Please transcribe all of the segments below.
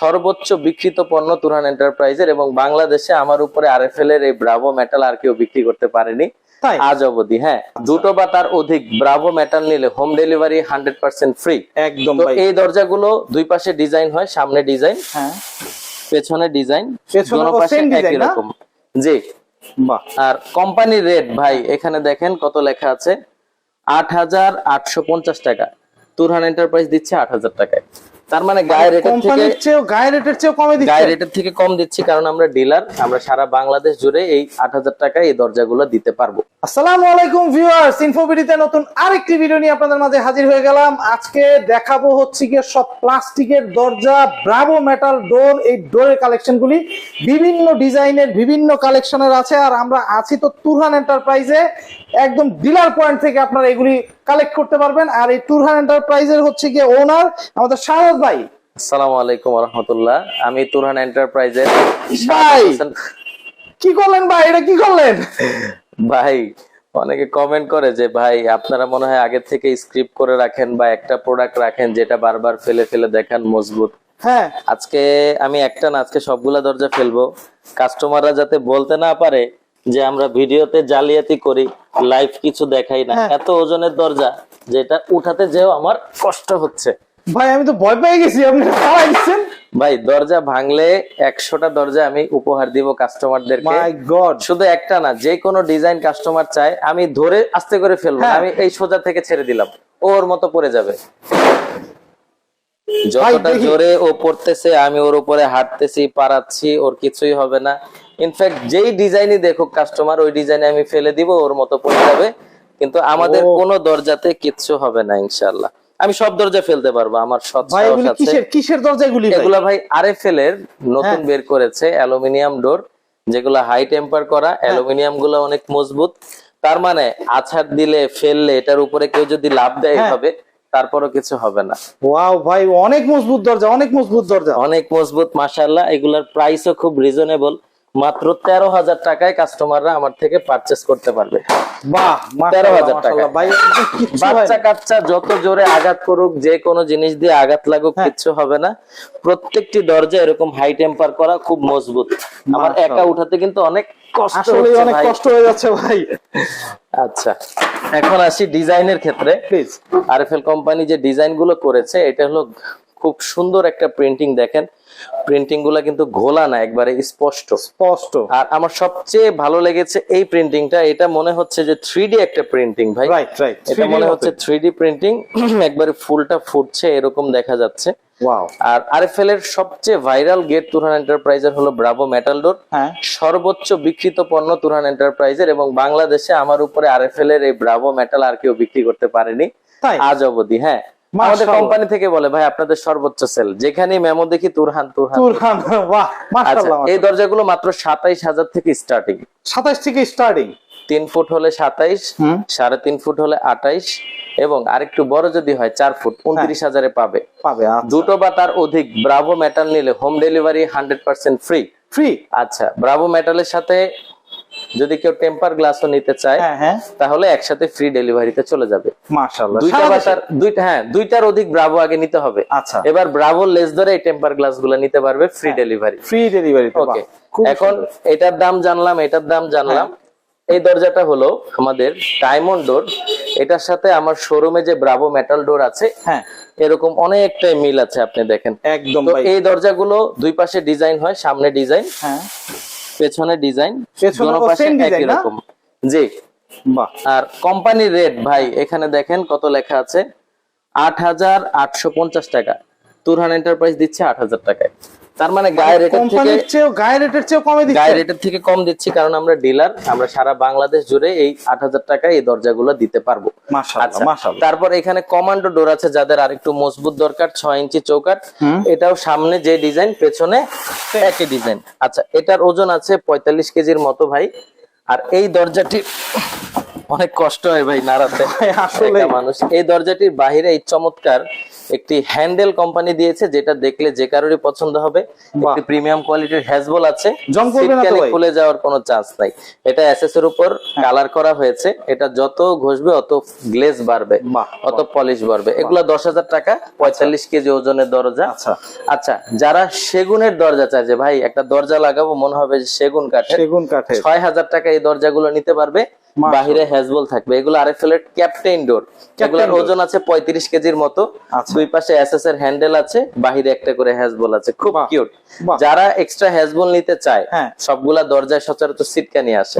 সর্বোচ্চ বিক্রিত পণ্য তুরহান এন্টারপ্রাইজের এবং বাংলাদেশে আমার উপরে আরএফএল এর এই ব্রাভো মেটাল আর কেউ বিক্রি করতে পারেনি। আজ অবধি হ্যাঁ। দুটো বা তার অধিক ব্রাভো মেটাল নিলে home delivery hundred percent free একদম এই দরজাগুলো দুই পাশে ডিজাইন হয় সামনে ডিজাইন হ্যাঁ। পেছনে ডিজাইন দোনো পাশে একই রকম। জি। আর কোম্পানি রেট ভাই এখানে দেখেন কত লেখা আছে। আট হাজার আটশো পঞ্চাশ টাকা। তুরহান এন্টারপ্রাইজ দিচ্ছে আট হাজার টাকায়। তার মানে গায়ে রেটের থেকে চেয়েও গায়ে রেটের চেয়েও কমে গায়ে দিচ্ছে। রেটের থেকে কম দিচ্ছি কারণ আমরা ডিলার আমরা সারা বাংলাদেশ জুড়ে এই আট হাজার টাকায় এই দরজাগুলো দিতে পারব। আসসালামু আলাইকুম ভিউয়ার্স ইনফোবিডিতে নতুন আরেকটি ভিডিও নিয়ে আপনাদের মাঝে হাজির হয়ে গেলাম। আজকে দেখাবো হচ্ছে গিয়ে সব প্লাস্টিকের দরজা ব্রাভো মেটাল ডোর এই ডোরের কালেকশনগুলি বিভিন্ন ডিজাইনের বিভিন্ন কালেকশনের আছে আর আমরা আছি তো তুরহান এন্টারপ্রাইজে একদম ডিলার পয়েন্ট থেকে আপনারা এগুলি কালেক্ট করতে পারবেন। আর এই তুরহান এন্টারপ্রাইজের হচ্ছে গিয়ে ওনার আমাদের শারদ ভাই। আসসালামু আলাইকুম রহমতুল্লাহ। আমি তুরহান এন্টারপ্রাইজের ভাই। কি করলেন ভাই? এটা কি করলেন? ভাই অনেকে কমেন্ট করে যে ভাই আপনারা মনে হয় আগে থেকে স্ক্রিপ্ট করে রাখেন বা একটা প্রোডাক্ট রাখেন যেটা বারবার ফেলে ফেলে দেখান মজবুত। হ্যাঁ। আজকে আমি একটা না আজকে সবগুলা দরজা ফেলব। কাস্টমাররা যাতে বলতে না পারে যে আমরা ভিডিওতে জালিয়াতি করি লাইভ কিছু দেখাই না। হ্যাঁ। এত ওজনের দরজা যেটা উঠাতে যেও আমার কষ্ট হচ্ছে। ভাই আমি তো ভয় পেয়ে গেছি আপনি ভাই দরজা ভাঙলে একশোটা দরজা আমি উপহার দিব কাস্টমারদেরকে মাই গড শুধু একটা না যে কোনো ডিজাইন কাস্টমার চায় আমি ধরে আস্তে করে ফেলব হ্যাঁ। আমি এই সোজা থেকে ছেড়ে দিলাম ওর মতো পড়ে যাবে। যতটা জোরে ও পড়তেছে আমি ওর উপরে হাঁটতেছি পারাচ্ছি ওর কিছুই হবে না। ইনফ্যাক্ট যেই ডিজাইনই দেখুক কাস্টমার ওই ডিজাইনে আমি ফেলে দিব ওর মতো পড়ে যাবে। কিন্তু আমাদের কোনো দরজাতে কিচ্ছু হবে না ইনশাল্লাহ আমি সব দরজা ফেলতে পারব আমার সৎ কিসের কিসের দরজা এগুলি ভাই? আরএফএল এর নতুন হ্যাঁ। বের করেছে অ্যালুমিনিয়াম ডোর যেগুলো হাই টেম্পার করা অ্যালুমিনিয়ামগুলো অনেক মজবুত। তার মানে আছাড় দিলে ফেললে এটার উপরে কেউ যদি লাভ দেয় হ্যাঁ। তারপরও কিছু হবে না। ওয়াও ভাই অনেক মজবুত দরজা অনেক মজবুত দরজা। অনেক মজবুত মাশাল্লাহ এগুলার প্রাইসও খুব রিজনেবল মাত্র তেরো হাজার টাকায় কাস্টমাররা আমার থেকে পারচেস করতে পারবে। বাহ তেরো হাজার টাকা। বাচ্চা কাচ্চা যত জোরে আঘাত করুক যে কোনো জিনিস দিয়ে আঘাত লাগুক হ্যাঁ। কিচ্ছু হবে না। প্রত্যেকটি দরজা এরকম হাই টেম্পার করা খুব মজবুত। আমার একা উঠাতে কিন্তু অনেক কষ্ট অনেক কষ্ট হয়ে যাচ্ছে ভাই। আচ্ছা। এখন আসি ডিজাইনের ক্ষেত্রে। প্লিজ আরএফএল কোম্পানি যে ডিজাইনগুলো করেছে এটা হলো খুব সুন্দর একটা প্রিন্টিং দেখেন। প্রিন্টিংগুলা কিন্তু ঘোলা না একবারে স্পষ্ট। স্পষ্ট। আর আমার সবচেয়ে ভালো লেগেছে এই প্রিন্টিংটা এটা মনে হচ্ছে যে থ্রি একটা প্রিন্টিং ভাই। এটা মনে হচ্ছে থ্রি প্রিন্টিং একবারে ফুলটা ফুটছে এরকম দেখা যাচ্ছে। আর আরএফএল এর সবচেয়ে ভাইরাল গেট এন্টারপ্রাইজের হলো ব্রাভো মেটাল ডোর হ্যাঁ। সর্বোচ্চ বিক্রিত পণ্য এন্টারপ্রাইজের এবং বাংলাদেশে আমার উপরে আরএফএল এর এই ব্রাভো মেটাল আর কেউ বিক্রি করতে পারেনি। আজ অবধি হ্যাঁ। আমাদের কোম্পানি থেকে বলে ভাই আপনাদের সর্বোচ্চ সেল যেখানে মেমো দেখি তুরহান তুরহান। তুরহান বাহ আচ্ছা মাশাআল্লাহ। এই দরজাগুলো মাত্র সাতাইশ হাজার থেকে স্টার্টিং 27 থেকে স্টার্টিং তিন ফুট হলে সাতাইশ হুম। সাড়ে তিন ফুট হলে আঠাইশ এবং আরেকটু বড় যদি হয় চার ফুট উনত্রিশ হাজারে পাবে। পাবে দুটো বা তার অধিক ব্রাভো মেটাল নিলে home delivery hundred percent free free আচ্ছা ব্রাভো মেটালের সাথে যদি কেউ টেম্পার গ্লাসও নিতে চায় হ্যাঁ হ্যাঁ। তাহলে একসাথে ফ্রি ডেলিভারিতে চলে যাবে। মাশাআল্লাহ দুইটা বা তার দুইটা হ্যাঁ দুইটার অধিক ব্রাভো আগে নিতে হবে। আচ্ছা। এবার ব্রাভো লেস ধরে এই টেম্পার গ্লাসগুলো নিতে পারবে free delivery free delivery okay এখন এটার দাম জানলাম এটার দাম জানলাম। এই দরজাটা হলো আমাদের ডায়মন্ড ডোর এটার সাথে আমার শোরুমে যে ব্রাভো মেটাল ডোর আছে হ্যাঁ। এরকম অনেকটাই মিল আছে আপনি দেখেন। একদম এই দরজাগুলো দুই পাশে ডিজাইন হয় সামনে ডিজাইন হ্যাঁ। পেছনে ডিজাইন একই রকম। জি। আর কোম্পানি রেট ভাই এখানে দেখেন কত লেখা আছে। আট হাজার আটশো পঞ্চাশ টাকা। তুরহান এন্টারপ্রাইজ দিচ্ছে আট হাজার টাকায়। তার মানে গায়ে রেটের থেকে চেয়েও গায়ে রেটের চেয়েও কমে দিচ্ছে? রেটের থেকে কম দিচ্ছি কারণ আমরা ডিলার আমরা সারা বাংলাদেশ জুড়ে এই আট হাজার টাকায় এই দরজাগুলো দিতে পারব। মাশাআল্লাহ আচ্ছা মাশাআল্লাহ। তারপর এখানে কমান্ডো ডোর আছে যাদের আরেকটু মজবুত দরকার ছয় ইঞ্চি চৌকাট। এটাও সামনে যে ডিজাইন পেছনে একই ডিজাইন আচ্ছা এটার ওজন আছে পঁয়তাল্লিশ কেজির মতো ভাই। আর এই দরজাটি অনেক কষ্ট হয় ভাই নাড়াতে। আসলে। মানুষ। এই দরজাটির বাহিরে এই চমৎকার একটি হ্যান্ডেল কোম্পানি দিয়েছে যেটা দেখলে যে কারোরই পছন্দ হবে। একটি প্রিমিয়াম কোয়ালিটির হ্যাজবল আছে। ভাই? খুলে যাওয়ার কোনো চান্স নাই। এটা এসএস এর উপর কালার করা হয়েছে। এটা যত ঘষবে অত গ্লেজ বাড়বে অত পলিশ বাড়বে। এগুলা দশ হাজার টাকা পঁয়তাল্লিশ কেজি ওজনের দরজা। আচ্ছা। আচ্ছা যারা সেগুনের দরজা চায় যে ভাই একটা দরজা লাগাবো মনে হবে যে সেগুন কাঠের। সেগুন কাঠের। ছয় হাজার টাকা এই দরজাগুলো নিতে পারবে। বাহিরে হ্যাজবল থাকবে। এগুলো আরএফএল এর ক্যাপ্টেন ডোর এগুলোর ওজন আছে পঁয়ত্রিশ কেজির মতো। আচ্ছা। দুই পাশে এসএস এর হ্যান্ডেল আছে বাহিরে একটা করে হ্যাজবল আছে। খুব কিউট যারা এক্সট্রা হ্যাজবল নিতে চায় হ্যাঁ। সবগুলা দরজায় সচরাচর সিটকানি আসে।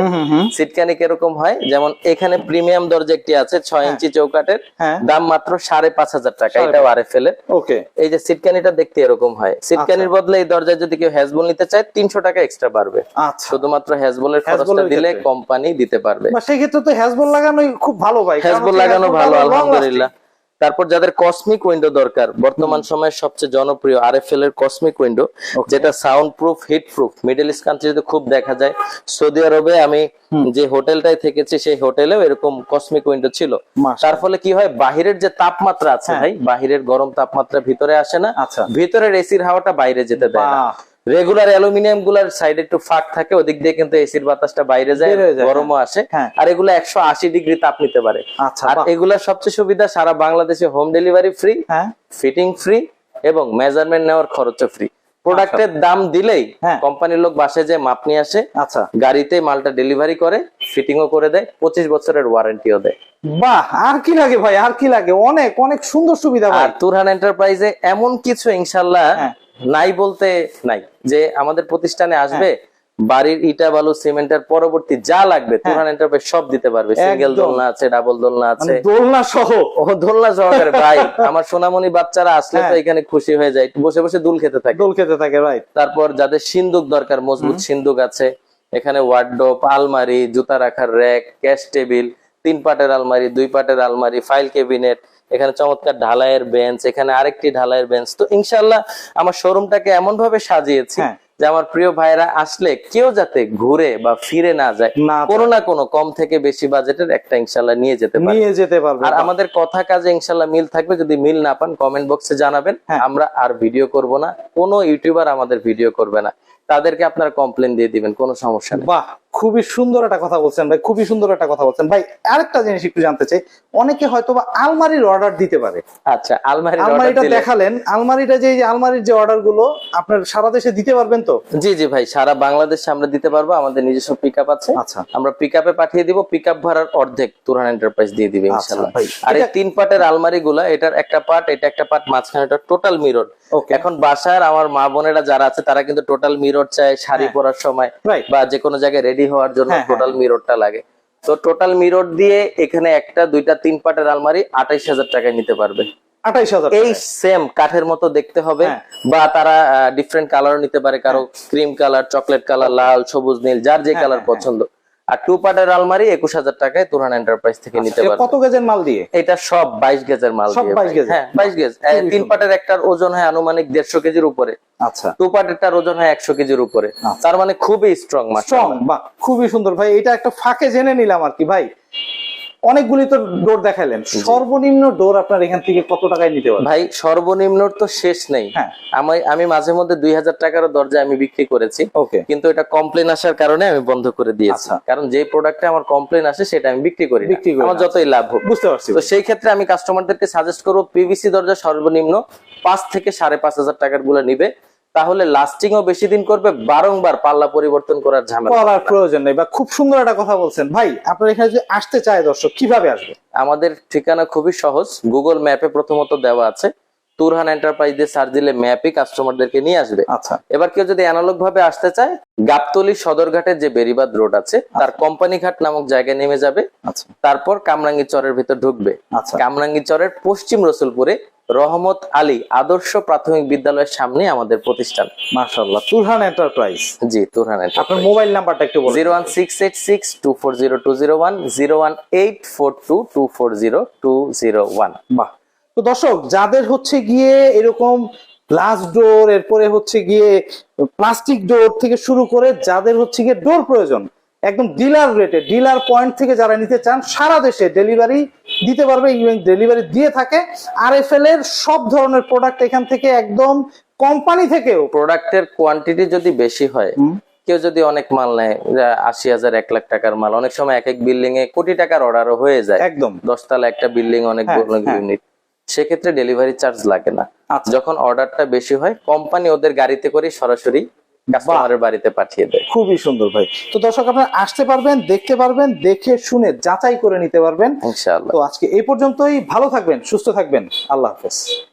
সিটকানি কীরকম হয়? যেমন এখানে প্রিমিয়াম দরজা একটি আছে ছয় ইঞ্চি চৌকাটের হ্যাঁ। দাম মাত্র সাড়ে পাঁচ হাজার টাকা এটাও আরএফএল এর। ওকে। এই যে সিটকানিটা দেখতে এরকম হয়। সিটকানির আচ্ছা। বদলে এই দরজায় যদি কেউ হ্যাজবল নিতে চায় তিনশো টাকা এক্সট্রা বাড়বে। আচ্ছা। শুধুমাত্র হ্যাজবলের খরচটা দিলে কোম্পানি দিতে পারবে। সেক্ষেত্রে তো হ্যাজবল লাগানোই খুব ভালো ভাই হ্যাজবল লাগানো ভালো আলহামদুলিল্লাহ। তারপর যাদের কসমিক উইন্ডো দরকার বর্তমান সময়ে সবচেয়ে জনপ্রিয় আরএফএল এর কসমিক উইন্ডো যেটা sound proof heat proof Middle East কান্ট্রিতে খুব দেখা যায় সৌদি আরবে আমি যে হোটেলটায় থেকেছি সেই হোটেলেও এরকম কসমিক উইন্ডো ছিল। তার ফলে কি হয় বাহিরের যে তাপমাত্রা আছে হ্যাঁ। ভাই বাহিরের গরম তাপমাত্রা ভিতরে আসে না। আচ্ছা। ভিতরের এসির হাওয়াটা বাইরে যেতে দেয় না। রেগুলার অ্যালুমিনিয়ামগুলার সাইডে একটু ফাঁক থাকে ওদিক দিয়ে কিন্তু এসির বাতাসটা বাইরে যায় বের হয়ে গরমও আসে। হ্যাঁ। আর এগুলো একশো আশি ডিগ্রি তাপ নিতে পারে। আচ্ছা, আর। এগুলার সবচেয়ে সুবিধা সারা বাংলাদেশে হোম ডেলিভারি ফ্রি হ্যাঁ। ফিটিং ফ্রি এবং মেজারমেন্ট নেওয়ার খরচও ফ্রি প্রোডাক্টের দাম দিলেই হ্যাঁ। কোম্পানির লোক বাসে যে মাপ নিয়ে আসে আচ্ছা। গাড়িতে মালটা ডেলিভারি করে ফিটিংও করে দেয় পঁচিশ বছরের ওয়ারেন্টিও দেয়। বাহ আর কি লাগে ভাই আর কি লাগে? অনেক অনেক সুন্দর সুবিধা আর তুরহান এন্টারপ্রাইজে এমন কিছু ইনশাল্লাহ হ্যাঁ। নাই বলতে নাই। যে আমাদের প্রতিষ্ঠানে আসবে বাড়ির ইটা বালু সিমেন্টের পরবর্তী যা লাগবে এন্টারপ্রাইজ সব দিতে পারবে। সিঙ্গেল হ্যাঁ। দোলনা আছে ডাবল দোলনা আছে। মানে দোলনা সহ। ও দোলনা সহকারে ভাই। আমার সোনামণি বাচ্চারা আসলে তো হ্যাঁ। এখানে খুশি হয়ে যায়। বসে বসে দুল খেতে থাকে। দোল খেতে থাকে ভাই তারপর যাদের সিন্দুক দরকার মজবুত সিন্দুক আছে এখানে ওয়ার্ডরোব আলমারি জুতা রাখার র্যাক ক্যাশ টেবিল তিন পাটের আলমারি দুই পাটের আলমারি ফাইল কেবিনেট এখানে চমৎকার ঢালাইয়ের বেঞ্চ এখানে আরেকটি ঢালাইয়ের বেঞ্চ তো ইনশাল্লাহ আমার শোরুমটাকে এমন ভাবে সাজিয়েছি হ্যাঁ। যে আমার প্রিয় ভাইরা আসলে কেউ যাতে ঘুরে বা ফিরে না যায় না কোনো না কোনো কম থেকে বেশি বাজেটের একটা ইনশাল্লাহ নিয়ে যেতে পারে নিয়ে যেতে পারবে। আর আমাদের কথা কাজে ইনশাল্লাহ মিল থাকবে। যদি মিল না পান কমেন্ট বক্সে জানাবেন। হ্যাঁ। আমরা আর ভিডিও করব না। কোনো ইউটিউবার আমাদের ভিডিও করবে না। তাদেরকে আপনারা কমপ্লেন দিয়ে দিবেন কোনো সমস্যা নেই। বাহ খুবই সুন্দর একটা কথা বলছেন ভাই খুবই সুন্দর একটা কথা বলছেন। ভাই আরেকটা জিনিস একটু জানতে চাই অনেকে হয়তো বা আলমারির অর্ডার দিতে পারে। আচ্ছা আলমারি আলমারিটা দেখালেন আলমারিটা যে আলমারির যে অর্ডারগুলো আপনার সারা দেশে দিতে পারবেন তো? জি জি ভাই সারা বাংলাদেশে আমরা দিতে পারব আমাদের নিজস্ব পিক আপ আছে। আচ্ছা। আমরা পিক আপে পাঠিয়ে দিব পিক আপ ভাড়ার অর্ধেক তুরহান এন্টারপ্রাইজ দিয়ে দিবে আচ্ছা, ইনশাল্লাহ ভাই। আর এই তিন পাটের আলমারি গুলা এটার একটা পার্ট এটা একটা পার্ট মাঝখানে টোটাল মিরর ওকে এখন বাসার আমার মা বোনেরা যারা আছে তারা কিন্তু টোটাল মিরর চায় শাড়ি হ্যাঁ। পরার সময় বা যে কোনো জায়গায় রেডি হওয়ার জন্য হ্যাঁ, হ্যাঁ। টোটাল মিররটা লাগে তো টোটাল মিরর দিয়ে এখানে একটা দুইটা তিন পাটের আলমারি আঠাইশ হাজার টাকায় নিতে পারবে এই সেম কাঠের মতো দেখতে হবে হ্যাঁ। বা তারা ডিফারেন্ট কালার নিতে পারে কারও ক্রিম কালার চকলেট কালার লাল সবুজ নীল যার যে হ্যাঁ, কালার হ্যাঁ, হ্যাঁ। পছন্দ আর টু পার্টের আলমারি একুশ হাজার টাকায় তুরহান এন্টারপ্রাইজ থেকে নিতে পারবে। কত গেজের মাল দিয়ে? এটা সব বাইশ গেজের মাল দিয়ে 22 ভাই। গেজের? হ্যাঁ বাইশ গেজ। তিন পার্টের পাটের একটার ওজন হয় আনুমানিক দেড়শো কেজির উপরে। আচ্ছা। টু পার্টেরটার ওজন হয় একশো কেজির উপরে। আচ্ছা। তার মানে খুবই স্ট্রং স্ট্রং বাহ খুবই সুন্দর। ভাই এটা একটা ফাঁকে জেনে নিলাম আর কি ভাই। অনেকগুলি তো ডোর দেখালেন সর্বনিম্ন ডোর আপনার এখান থেকে কত টাকায় নিতে পারবেন? ভাই সর্বনিম্ন তো শেষ নেই। হ্যাঁ। আমি আমি মাঝে মধ্যে দুই হাজার টাকারও দরজা আমি বিক্রি করেছি। ওকে। কিন্তু এটা কমপ্লেন আসার কারণে আমি বন্ধ করে দিয়েছি। আচ্ছা। কারণ যে প্রোডাক্টে আমার কমপ্লেন আসে সেটা আমি বিক্রি করি আমার যতই লাভ হোক। বুঝতে পারছি। তো সেই ক্ষেত্রে আমি কাস্টমারদেরকে সাজেস্ট করব পিভিসি দরজা সর্বনিম্ন পাঁচ থেকে সাড়ে পাঁচ হাজার টাকারগুলো নিবে। তাহলে লাস্টিংও বেশি দিন করবে বারংবার পাল্লা পরিবর্তন করার ঝামেলা। করার প্রয়োজন নেই বা খুব সুন্দর একটা কথা বলছেন। ভাই আপনার এখানে যদি আসতে চায় দর্শক কীভাবে আসবে? আমাদের ঠিকানা খুবই সহজ গুগল ম্যাপে প্রথমত দেওয়া আছে। তুরহান এন্টারপ্রাইজ দিয়ে সার্চ দিলে ম্যাপই কাস্টমারদেরকে নিয়ে আসবে। আচ্ছা। এবার কেউ যদি অ্যানালগ ভাবে আসতে চায় গাবতলি সদরঘাটের যে বেরিবাদ রোড আছে তার কোম্পানি ঘাট নামক জায়গায় নেমে যাবে। আচ্ছা। তারপর কামরাঙ্গি চরের ভিতর ঢুকবে। আচ্ছা। কামরাঙ্গি চরের পশ্চিম রসুলপুরে রহমত আলী আদর্শ প্রাথমিক বিদ্যালয়ের সামনে আমাদের প্রতিষ্ঠান। মাশাআল্লাহ। তুরহান এন্টারপ্রাইজ জি তুরহান আপনার মোবাইল নাম্বারটা একটু বলুন। Zero one six eight six two four zero two zero one zero one eight four two two four zero two zero one. বাহ। তো দর্শক যাদের হচ্ছে গিয়ে এরকম গ্লাস ডোর এরপরে হচ্ছে গিয়ে প্লাস্টিক ডোর থেকে শুরু করে যাদের হচ্ছে গিয়ে ডোর প্রয়োজন একদম ডিলার রেটে ডিলার পয়েন্ট থেকে যারা নিতে চান সারা দেশে ডেলিভারি দিতে পারবে ইভেন ডেলিভারি দিয়ে থাকে। আর এফ এল এর সব ধরনের প্রোডাক্ট এখান থেকে একদম কোম্পানি থেকেও। প্রোডাক্টের কোয়ান্টিটি যদি বেশি হয় কেউ যদি অনেক মাল নেয় আশি হাজার এক লাখ টাকার মাল অনেক সময় এক এক বিল্ডিং এ কোটি টাকার অর্ডারও হয়ে যায়। একদম। দশতলা একটা বিল্ডিং অনেক হ্যাঁ, হ্যাঁ। ইউনিট সেক্ষেত্রে ডেলিভারি চার্জ লাগে না। আচ্ছা। যখন অর্ডারটা বেশি হয় কোম্পানি ওদের গাড়িতে করে সরাসরি কাস্টমারের বাড়িতে পাঠিয়ে দেয়। খুবই সুন্দর ভাই। তো দর্শক আপনারা আসতে পারবেন দেখতে পারবেন দেখে শুনে যাচাই করে নিতে পারবেন। ইনশাআল্লাহ। তো আজকে এই পর্যন্তই। ভালো থাকবেন সুস্থ থাকবেন। আল্লাহ হাফেজ।